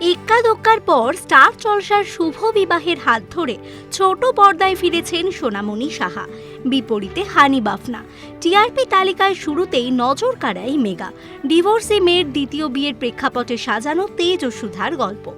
এক্কা দোক্কার পর স্টার জলসার শুভ বিবাহের হাত ধরে ছোট পর্দায় ফিরেছেন সোনামণি সাহা। বিপরীতে হানি বাফনা। টিআরপি তালিকায় শুরুতেই নজর কাড়াই মেগা। ডিভোর্সে মেয়ের দ্বিতীয় বিয়ের প্রেক্ষাপটে সাজানো তেজ ও সুধার গল্প।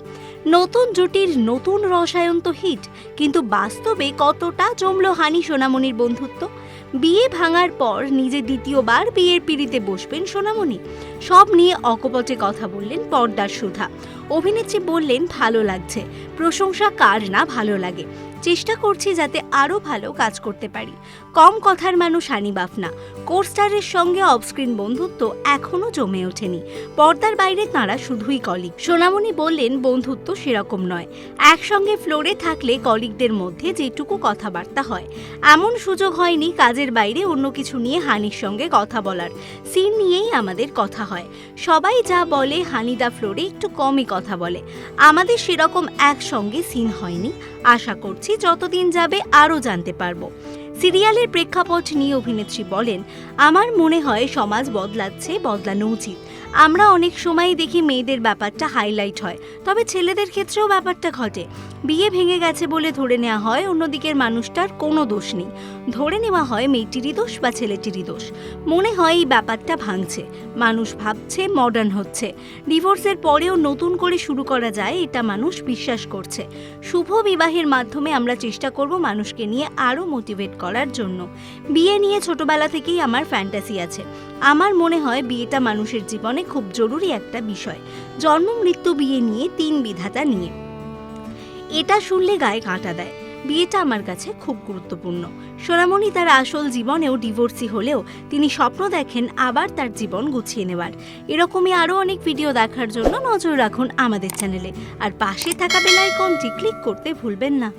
নতুন জুটির নতুন রসায়ন তো হিট, কিন্তু বাস্তবে কতটা জমল হানি সোনামণির বন্ধুত্ব? বিয়ে ভাঙার পর নিজে দ্বিতীয়বার বিয়ের পিড়িতে বসবেন সোনামণি। সব নিয়ে অকপটে কথা বললেন পর্দার সুধা। অভিনেত্রী বললেন, ভালো লাগছে। প্রশংসা কার না ভালো লাগে? চেষ্টা করছি যাতে আরও ভালো কাজ করতে পারি। কম কথার মানুষ হানি বাফনা কোস্টারের সঙ্গে অফস্ক্রিন বন্ধুত্ব এখনও জমে ওঠেনি। পর্দার বাইরে তাঁরা শুধুই কলিগ। সোনামণি বললেন, বন্ধুত্ব সেরকম নয়। একসঙ্গে ফ্লোরে থাকলে কলিগদের মধ্যে যেটুকু কথাবার্তা হয়। এমন সুযোগ হয়নি কাজের বাইরে অন্য কিছু নিয়ে হানির সঙ্গে কথা বলার। সিন নিয়েই আমাদের কথা হয়। সবাই যা বলে হানিদা ফ্লোরে একটু কমই কথা বলে। আমাদের সেরকম একসঙ্গে সিন হয়নি। আশা করছি যতদিন যাবে আরও জানতে পারব। সিরিয়ালের প্রেক্ষাপট নিয়ে অভিনেত্রী বলেন, আমার মনে হয় সমাজ বদলাচ্ছে, বদলানো উচিত। আমরা অনেক সময় দেখি মেয়েদের ব্যাপারটা হাইলাইট হয়, তবে ছেলেদের ক্ষেত্রেও ব্যাপারটা ঘটে। বিয়ে ভেঙে গেছে বলে ধরে নেওয়া হয়, অন্যদিকের মানুষটার কোনো দোষ নেই। ধরে নেওয়া হয় মেয়েটিরই দোষ বা ছেলেটিরই দোষ। মনে হয় এই ব্যাপারটা ভাঙছে। মানুষ ভাবছে মডার্ন হচ্ছে। ডিভোর্সের পরেও নতুন করে শুরু করা যায়, এটা মানুষ বিশ্বাস করছে। শুভ বিবাহের মাধ্যমে আমরা চেষ্টা করব মানুষকে নিয়ে আরও মোটিভেট করার জন্য। বিয়ে নিয়ে ছোটবেলা থেকেই আমার ফ্যান্টাসি আছে। আমার মনে হয় বিয়েটা মানুষের জীবনে খুব জরুরি একটা বিষয়। জন্ম, মৃত্যু, বিয়ে নিয়ে তিন বিধাতা নিয়ে। এটা শুনলে গায়ে কাঁটা দেয়। বিয়েটা আমার কাছে খুব গুরুত্বপূর্ণ। সোনামণি তার আসল জীবনেও ডিভোর্সি হলেও তিনি স্বপ্ন দেখেন আবার তার জীবন গুছিয়ে নেওয়ার। এরকমই আরও অনেক ভিডিও দেখার জন্য নজর রাখুন আমাদের চ্যানেলে। আর পাশে থাকা বেল আইকনটি ক্লিক করতে ভুলবেন না।